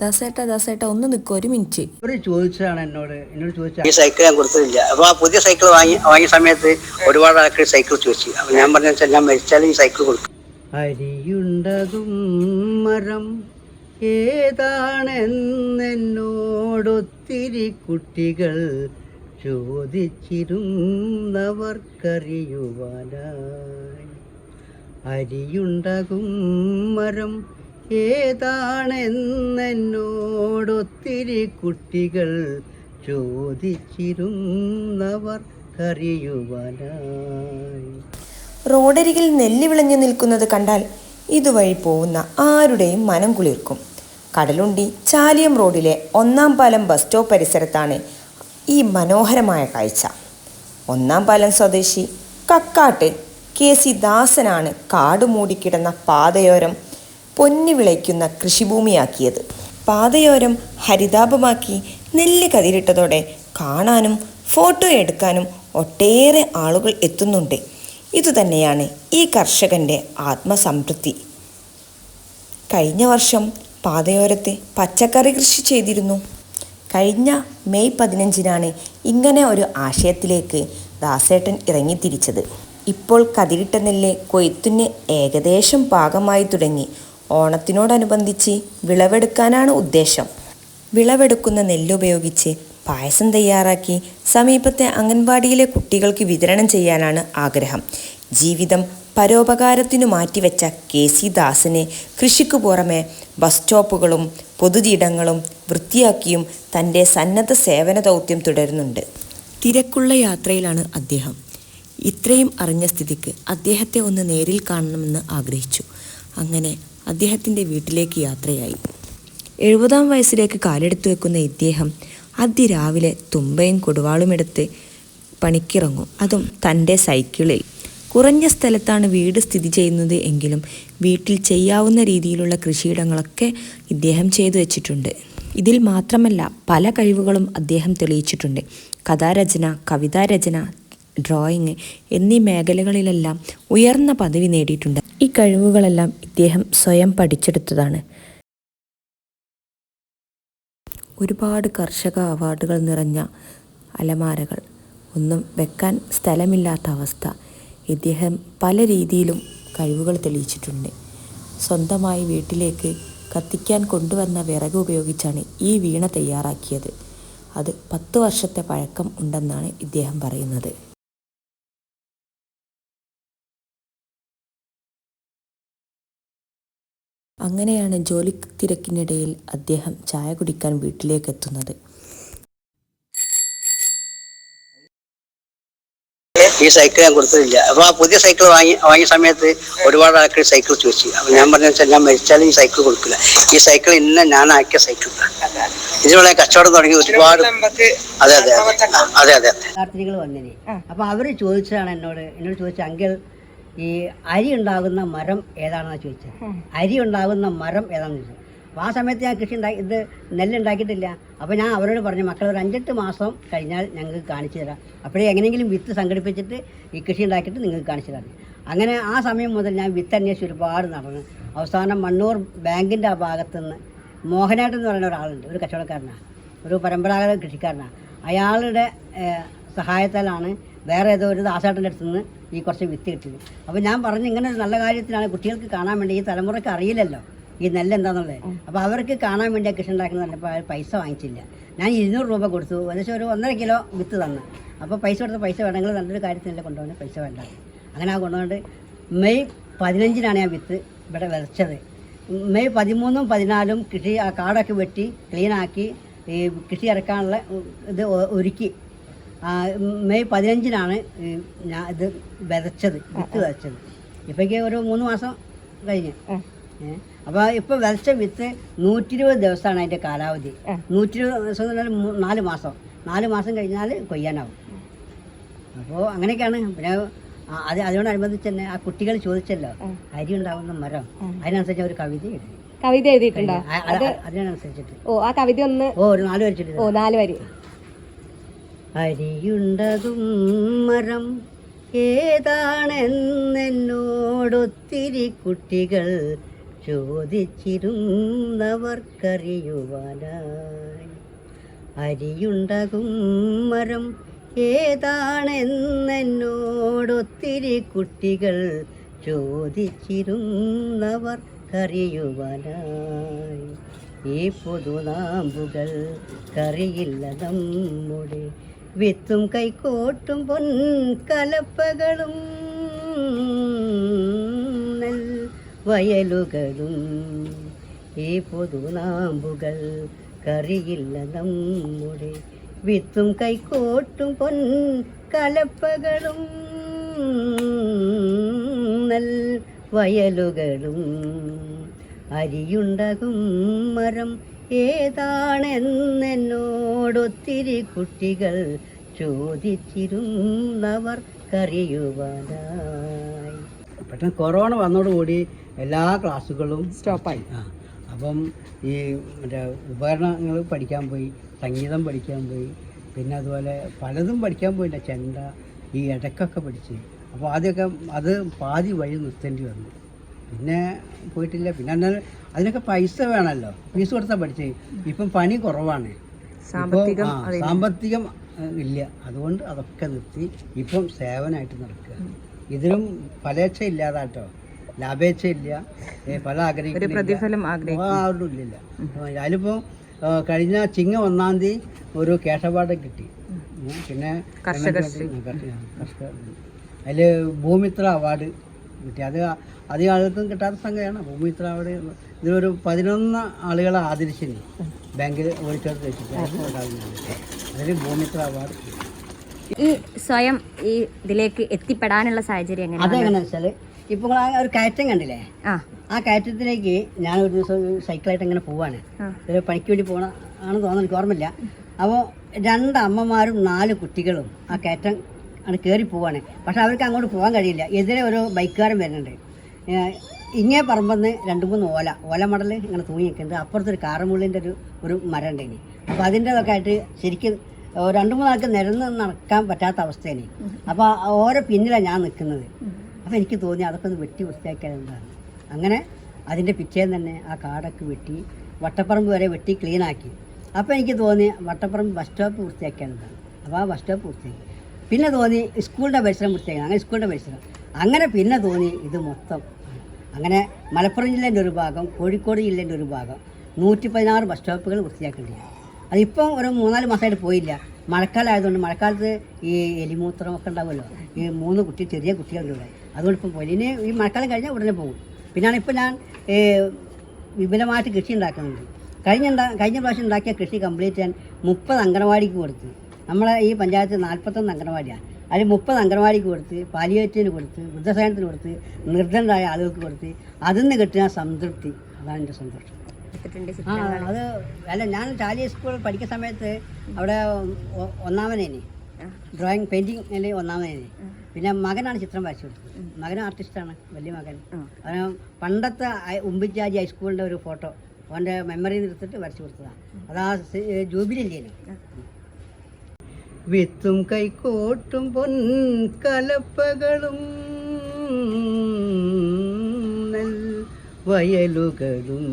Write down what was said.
ദാസേട്ട ദാസേട്ട ഒന്ന് നിൽക്കും ഒരു മിനിറ്റ്. അവർ ചോദിച്ചതാണ് എന്നോട്. എന്നോട് ചോദിച്ചാൽ ഈ സൈക്കിൾ ഞാൻ കൊടുത്തില്ല അപ്പൊ ആ പുതിയ സൈക്കിൾ വാങ്ങി വാങ്ങിയ സമയത്ത് ഒരുപാട് ആൾക്കാർ സൈക്കിൾ ചോദിച്ചു. അപ്പൊ ഞാൻ പറഞ്ഞ വെച്ചാൽ ഞാൻ മരിച്ചാലും ഈ സൈക്കിൾ കൊടുക്കും. അരിയുണ്ടതും മരം ഏതാണെന്നെന്നോടൊത്തിരി കുട്ടികൾ ചോദിച്ചിരുന്നവർക്കറിയുവാനായി. അരിയുണ്ടകും മരം ഏതാണെന്നോടൊത്തിരി കുട്ടികൾ ചോദിച്ചിരുന്നവർ കറിയുവാനായി റോഡരികിൽ നെല്ല് വിളഞ്ഞു നിൽക്കുന്നത് കണ്ടാൽ ഇതുവഴി പോകുന്ന ആരുടെയും മനം കുളിർക്കും. കടലുണ്ടി ചാലിയം റോഡിലെ ഒന്നാം പാലം ബസ് സ്റ്റോപ്പ് പരിസരത്താണ് ഈ മനോഹരമായ കാഴ്ച. ഒന്നാം പാലം സ്വദേശി കക്കാട്ട് കെ സി ദാസനാണ് കാട് മൂടിക്കിടന്ന പാതയോരം പൊന്നു വിളയ്ക്കുന്ന കൃഷിഭൂമിയാക്കിയത്. പാതയോരം ഹരിതാപമാക്കി നെല്ല് കതിരിട്ടതോടെ കാണാനും ഫോട്ടോ എടുക്കാനും ഒട്ടേറെ ആളുകൾ എത്തുന്നുണ്ട്. ഇതുതന്നെയാണ് ഈ കർഷകന്റെ ആത്മസംതൃപ്തി. കഴിഞ്ഞ വർഷം പാതയോരത്ത് പച്ചക്കറി കൃഷി ചെയ്തിരുന്നു. കഴിഞ്ഞ മെയ് പതിനഞ്ചിനാണ് ഇങ്ങനെ ഒരു ആശയത്തിലേക്ക് ദാസേട്ടൻ ഇറങ്ങിത്തിരിച്ചത്. ഇപ്പോൾ കതിരിട്ട നെല്ല് കൊയ്ത്തിന് ഏകദേശം പാകമായി തുടങ്ങി. ഓണത്തിനോടനുബന്ധിച്ച് വിളവെടുക്കാനാണ് ഉദ്ദേശം. വിളവെടുക്കുന്ന നെല്ലുപയോഗിച്ച് പായസം തയ്യാറാക്കി സമീപത്തെ അംഗൻവാടിയിലെ കുട്ടികൾക്ക് വിതരണം ചെയ്യാനാണ് ആഗ്രഹം. ജീവിതം പരോപകാരത്തിനു മാറ്റിവെച്ച കെ സി ദാസിനെ കൃഷിക്കു പുറമെ ബസ് സ്റ്റോപ്പുകളും പൊതുതിടങ്ങളും വൃത്തിയാക്കിയും തന്റെ സന്നദ്ധ സേവന ദൗത്യം തുടരുന്നുണ്ട്. തിരക്കുള്ള യാത്രയിലാണ് അദ്ദേഹം. ഇത്രയും അറിഞ്ഞ സ്ഥിതിക്ക് അദ്ദേഹത്തെ ഒന്ന് നേരിൽ കാണണമെന്ന് ആഗ്രഹിച്ചു. അങ്ങനെ അദ്ദേഹത്തിന്റെ വീട്ടിലേക്ക് യാത്രയായി. എഴുപതാം വയസ്സിലേക്ക് കാലെടുത്തു വെക്കുന്ന ഇദ്ദേഹം അതിരാവിലെ തുമ്പയും കൊടുവാളുമെടുത്ത് പണിക്കിറങ്ങും. അതും തന്റെ സൈക്കിളിൽ. കുറഞ്ഞ സ്ഥലത്താണ് വീട് സ്ഥിതി ചെയ്യുന്നത് എങ്കിലും വീട്ടിൽ ചെയ്യാവുന്ന രീതിയിലുള്ള കൃഷിയിടങ്ങളൊക്കെ ഇദ്ദേഹം ചെയ്തു വെച്ചിട്ടുണ്ട്. ഇതിൽ മാത്രമല്ല പല കഴിവുകളും അദ്ദേഹം തെളിയിച്ചിട്ടുണ്ട്. കഥാരചന കവിതാരചന ഡ്രോയിങ് എന്നീ മേഖലകളിലെല്ലാം ഉയർന്ന പദവി നേടിയിട്ടുണ്ട്. ഈ കഴിവുകളെല്ലാം ഇദ്ദേഹം സ്വയം പഠിച്ചെടുത്തതാണ്. ഒരുപാട് കർഷക അവാർഡുകൾ നിറഞ്ഞ അലമാരകൾ ഒന്നും വെക്കാൻ സ്ഥലമില്ലാത്ത അവസ്ഥ ഇദ്ദേഹം പല രീതിയിലും കഴിവുകൾ തെളിയിച്ചിട്ടുണ്ട്. സ്വന്തമായി വീട്ടിലേക്ക് കത്തിക്കാൻ കൊണ്ടുവന്ന വിറക് ഉപയോഗിച്ചാണ് ഈ വീണ തയ്യാറാക്കിയത്. അത് പത്ത് വർഷത്തെ പഴക്കം ഉണ്ടെന്നാണ് ഇദ്ദേഹം പറയുന്നത്. അങ്ങനെയാണ് ജോലി തിരക്കിനിടയിൽ അദ്ദേഹം ചായ കുടിക്കാൻ വീട്ടിലേക്ക് എത്തുന്നത് ഈ സൈക്കിൾ ഞാൻ കൊടുത്തില്ല അപ്പൊ ആ പുതിയ സൈക്കിൾ വാങ്ങി വാങ്ങിയ സമയത്ത് ഒരുപാട് ആൾക്കാർ സൈക്കിൾ ചോദിച്ചു. അപ്പൊ ഞാൻ പറഞ്ഞ വെച്ചാൽ ഞാൻ മരിച്ചാലും ഈ സൈക്കിൾ കൊടുക്കില്ല. ഈ സൈക്കിൾ ഇന്ന ഞാൻ ആക്കിയ സൈക്കിൾ ഇതിനുള്ള കച്ചവടം തുടങ്ങി ഒരുപാട് അതെ അതെ അതെ. അതെ അതെ അപ്പൊ അവർ ചോദിച്ചതാണ് എന്നോട്. എന്നോട് ചോദിച്ച അങ്കിൾ ഈ അരി ഉണ്ടാകുന്ന മരം ഏതാണെന്ന് ചോദിച്ചത്? അരി ഉണ്ടാകുന്ന മരം ഏതാണെന്ന് ചോദിച്ചത് അപ്പോൾ ആ സമയത്ത് ഞാൻ കൃഷി ഉണ്ടാക്കി ഇത് നെല്ലുണ്ടാക്കിയിട്ടില്ല. അപ്പോൾ ഞാൻ അവരോട് പറഞ്ഞു മക്കൾ ഒരു അഞ്ചെട്ട് മാസം കഴിഞ്ഞാൽ ഞങ്ങൾക്ക് കാണിച്ചു തരാം. അപ്പോഴേ എങ്ങനെയെങ്കിലും വിത്ത് സംഘടിപ്പിച്ചിട്ട് ഈ കൃഷി ഉണ്ടാക്കിയിട്ട് നിങ്ങൾക്ക് കാണിച്ചു തരാം. അങ്ങനെ ആ സമയം മുതൽ ഞാൻ വിത്ത് അന്വേഷിച്ച് ഒരുപാട് നടന്നു. അവസാനം മണ്ണൂർ ബാങ്കിന്റെ ആ ഭാഗത്തുനിന്ന് മോഹനേട്ടൻ എന്ന് പറയുന്ന ഒരാളുണ്ട് ഒരു കച്ചവടക്കാരനാണ് ഒരു പരമ്പരാഗത കൃഷിക്കാരനാണ് അയാളുടെ സഹായത്താലാണ് വേറെ ഏതോ ഒരു ദാസേട്ടന്റെ അടുത്ത് നിന്ന് ഈ കുറച്ച് വിത്ത് കിട്ടിയത്. അപ്പോൾ ഞാൻ പറഞ്ഞു ഇങ്ങനെ ഒരു നല്ല കാര്യത്തിനാണ് കുട്ടികൾക്ക് കാണാൻ വേണ്ടി ഈ തലമുറയ്ക്ക് അറിയില്ലല്ലോ ഈ നെല്ല് എന്താണെന്നുള്ളത് അപ്പോൾ അവർക്ക് കാണാൻ വേണ്ടി കൃഷി ഉണ്ടാക്കുന്നത് പറഞ്ഞപ്പോൾ പൈസ വാങ്ങിച്ചില്ല. ഞാൻ ഇരുന്നൂറ് രൂപ കൊടുത്തു. ഏകദേശം ഒരു ഒന്നര കിലോ വിത്ത് തന്നു. അപ്പോൾ പൈസ കൊടുത്ത പൈസ വേണമെങ്കിൽ നല്ലൊരു കാര്യത്തിനല്ലേ കൊണ്ടുപോകുന്ന പൈസ വേണ്ട. അങ്ങനെ ആ കൊണ്ടുകൊണ്ട് മെയ് പതിനഞ്ചിനാണ് ഞാൻ വിത്ത് ഇവിടെ വിതച്ചത്. മെയ് പതിമൂന്നും പതിനാലും കൃഷി ആ കാടൊക്കെ വെട്ടി ക്ലീനാക്കി ഈ കൃഷി ഇറക്കാനുള്ള ഇത് ഒരുക്കി. മെയ് പതിനഞ്ചിനാണ് ഞാൻ ഇത് വിതച്ചത് വിത്ത് വിതച്ചത്. ഇപ്പോഴേക്ക് ഒരു മൂന്ന് മാസം കഴിഞ്ഞ്. അപ്പോൾ ഇപ്പോൾ വിതച്ച വിത്ത് നൂറ്റി ഇരുപത് ദിവസമാണ് അതിന്റെ കാലാവധി. നൂറ്റി ഇരുപത് ദിവസം എന്ന് പറഞ്ഞാൽ നാല് മാസം. നാല് മാസം കഴിഞ്ഞാൽ കൊയ്യാനാവും. അപ്പോൾ അങ്ങനെയൊക്കെയാണ്. പിന്നെ അത് അതിനോടനുബന്ധിച്ച് തന്നെ ആ കുട്ടികൾ ചോദിച്ചല്ലോ അരി ഉണ്ടാകുന്ന മരം അതിനനുസരിച്ച് ഒരു കവിത എഴുതി. കവിത എഴുതിയിട്ടുണ്ടോ? അതിനനുസരിച്ചിട്ട്. ഓ ആ കവിത ഒന്ന് ഓ ഒരു നാല് വരിച്ചിട്ട് ഓ നാല് വരി. അരിയുണ്ടതും മരം ഏതാണെന്നെന്നോടൊത്തിരി കുട്ടികൾ ചോദിച്ചിരുന്നവർക്കറിയുവാനായി. അരിയുണ്ടകും മരം ഏതാണെന്നെന്നോടൊത്തിരി കുട്ടികൾ ചോദിച്ചിരുന്നവർക്കറിയുവാനായി. ഈ പൊതുനാമ്പുകൾ കറിയില്ല നമ്മുടെ വിത്തും കൈക്കോട്ടും പൊൻ കലപ്പകളും നെൽ വയലുകളും ഈ പൊതുനാമ്പുകൾ കറിയില്ല നമ്മുടെ. വിത്തും കൈക്കോട്ടും പൊൻ കലപ്പകളും നെൽ വയലുകളും അരിയുണ്ടകും മരം ഏതാണെന്നെന്നോടൊത്തിരി കുട്ടികൾ ചോദിച്ചിരുന്നവർക്കറിയുവാനായി പെട്ടെന്ന് കൊറോണ വന്നതോടുകൂടി എല്ലാ ക്ലാസ്സുകളും സ്റ്റോപ്പായി ആ അപ്പം ഈ മറ്റേ ഉപകരണങ്ങൾ പഠിക്കാൻ പോയി സംഗീതം പഠിക്കാൻ പോയി പിന്നെ അതുപോലെ പലതും പഠിക്കാൻ പോയില്ല ചെണ്ട ഈ ഇടക്കൊക്കെ പഠിച്ച്. അപ്പോൾ ആദ്യമൊക്കെ അത് പാതി വഴി നിർത്തേണ്ടി വന്നു. പിന്നെ പോയിട്ടില്ല. പിന്നെ എന്നാൽ അതിനൊക്കെ പൈസ വേണമല്ലോ ഫീസ് കൊടുത്താൽ പഠിച്ചേ. ഇപ്പം പണി കുറവാണ്. സാമ്പത്തികം ഇല്ല. അതുകൊണ്ട് അതൊക്കെ നിർത്തി ഇപ്പം സേവനമായിട്ട് നടക്കുക. ഇതിലും ഫലേച്ഛ ഇല്ലാതാട്ടോ. ലാഭേച്ഛ ഇല്ല പല ഒരു ആഗ്രഹിക്കുന്നില്ല. പ്രതിഫലം ഇല്ലില്ല. അതിലിപ്പോൾ കഴിഞ്ഞ ചിങ്ങ ഒന്നാം തീയതി ഒരു കേശപാഠം കിട്ടി. പിന്നെ. കർഷക അതിൽ ഭൂമിത്ര അവാർഡ് കിട്ടി. അത് അധികം ആളുകൾക്കും കിട്ടാത്ത സംഗതിയാണ് ഭൂമിത്ര അവിടെ ഇതിലൊരു പതിനൊന്ന് ആളുകളെ ആദരിച്ചിരുന്നു ബാങ്കിൽ ഓടിച്ചോട്ട് വെച്ചിട്ട് അതിന് ഭൂമിത്ര അവാർഡ് ഈ സ്വയം ഈ ഇതിലേക്ക് എത്തിപ്പെടാനുള്ള സാഹചര്യം എങ്ങനെ അതെങ്ങനെയാ വെച്ചാൽ ഇപ്പൊ ഒരു കയറ്റം കണ്ടില്ലേ? ആ. കയറ്റത്തിലേക്ക് ഞാൻ ഒരു ദിവസം സൈക്കിളായിട്ട് ഇങ്ങനെ പോവാണ്. ഒരു പണിക്ക് വേണ്ടി പോകണ ആണെന്ന് തോന്നുന്നു എനിക്ക് ഓർമ്മയില്ല. അപ്പോൾ രണ്ട് അമ്മമാരും നാല് കുട്ടികളും ആ കയറ്റം ആണ് കയറി പോവാണ്. പക്ഷെ അവർക്ക് അങ്ങോട്ട് പോകാൻ കഴിയില്ല. എതിരെ ഒരു ബൈക്കുകാരൻ വരുന്നുണ്ട്. ഇങ്ങേ പറമ്പെന്ന് രണ്ട് മൂന്ന് ഓല. ഓല മടൽ ഇങ്ങനെ തൂങ്ങി നിൽക്കുന്നുണ്ട് അപ്പുറത്തൊരു കാറമുള്ളിന്റെ ഒരു ഒരു മരം ഉണ്ട് അപ്പോൾ അതിന്റെതൊക്കെ ആയിട്ട് ശരിക്കും രണ്ട് മൂന്നാൾക്ക് നിരന്ന് നടക്കാൻ പറ്റാത്ത അവസ്ഥയാണ്. അപ്പോൾ ഓരോ പിന്നിലാണ് ഞാൻ നിൽക്കുന്നത്. അപ്പോൾ എനിക്ക് തോന്നി അതൊക്കെ ഒന്ന് വെട്ടി വൃത്തിയാക്കിയതാണ് അങ്ങനെ അതിന്റെ പിറ്റേന്ന് തന്നെ ആ കാടൊക്കെ വെട്ടി വട്ടപ്പറമ്പ് വരെ വെട്ടി ക്ലീനാക്കി. അപ്പോൾ എനിക്ക് തോന്നി വട്ടപ്പറമ്പ് ബസ് സ്റ്റോപ്പ് വൃത്തിയാക്കിയതാണ് അപ്പോൾ ആ ബസ് സ്റ്റോപ്പ് വൃത്തിയാക്കി. പിന്നെ തോന്നി സ്കൂളിന്റെ പരിസരം വൃത്തിയാക്കി അങ്ങനെ സ്കൂളിന്റെ പരിസരം. അങ്ങനെ പിന്നെ തോന്നി ഇത് മൊത്തം. അങ്ങനെ മലപ്പുറം ജില്ലേന്റെ ഒരു ഭാഗം കോഴിക്കോട് ജില്ലേന്റെ ഒരു ഭാഗം നൂറ്റി പതിനാറ് ബസ് സ്റ്റോപ്പുകൾ വൃത്തിയാക്കേണ്ടിയാണ് അതിപ്പം ഒരു മൂന്നാൽ മാസമായിട്ട് പോയില്ല. മഴക്കാലമായതുകൊണ്ട് മഴക്കാലത്ത് ഈ എലിമൂത്രമൊക്കെ ഉണ്ടാവുമല്ലോ. ഈ മൂന്ന് കുട്ടി ചെറിയ കുട്ടികളുടെ അതുകൊണ്ട് ഇപ്പം പോയില്ല. ഇനി ഈ മഴക്കാലം കഴിഞ്ഞാൽ ഉടനെ പോകും. പിന്നാണ് ഇപ്പം ഞാൻ വിപുലമായിട്ട് കൃഷി ഉണ്ടാക്കുന്നുണ്ട്. കഴിഞ്ഞ കഴിഞ്ഞ പ്രാവശ്യം ഉണ്ടാക്കിയ കൃഷി കംപ്ലീറ്റ് ഞാൻ മുപ്പത് അംഗനവാടിക്ക് കൊടുത്ത്. നമ്മളെ ഈ പഞ്ചായത്ത് നാൽപ്പത്തൊന്ന് അംഗനവാടിയാണ് അതിൽ മുപ്പത് അംഗനവാടിക്ക് കൊടുത്ത് പാലിയേറ്റീവിന് കൊടുത്ത് വൃദ്ധസേനത്തിന് കൊടുത്ത് നിർദ്ധനരായ ആളുകൾക്ക് കൊടുത്ത് അതിൽ നിന്ന് കിട്ടുന്ന സംതൃപ്തി. അതാണ് എന്റെ സന്തോഷം ആ അത് അല്ല ഞാൻ ചാലി സ്കൂൾ പഠിക്കുന്ന സമയത്ത് അവിടെ ഒന്നാമനേനെ. ഡ്രോയിങ് ഡ്രോയിങ് അല്ലെങ്കിൽ ഒന്നാമനേനെ. പിന്നെ മകനാണ് ചിത്രം വരച്ചു കൊടുത്തത്. മകൻ ആർട്ടിസ്റ്റാണ് വലിയ മകൻ. അവന് പണ്ടത്തെ ഉമ്പിച്ചാജി ഹൈസ്കൂളിന്റെ ഒരു ഫോട്ടോ അവന്റെ മെമ്മറി നിർത്തിട്ട് വരച്ചു കൊടുത്തതാണ്. അതാ ജൂബിലില്ലേനു വിത്തും കൈക്കോട്ടും പൊൻ കലപ്പകളും വയലുകളും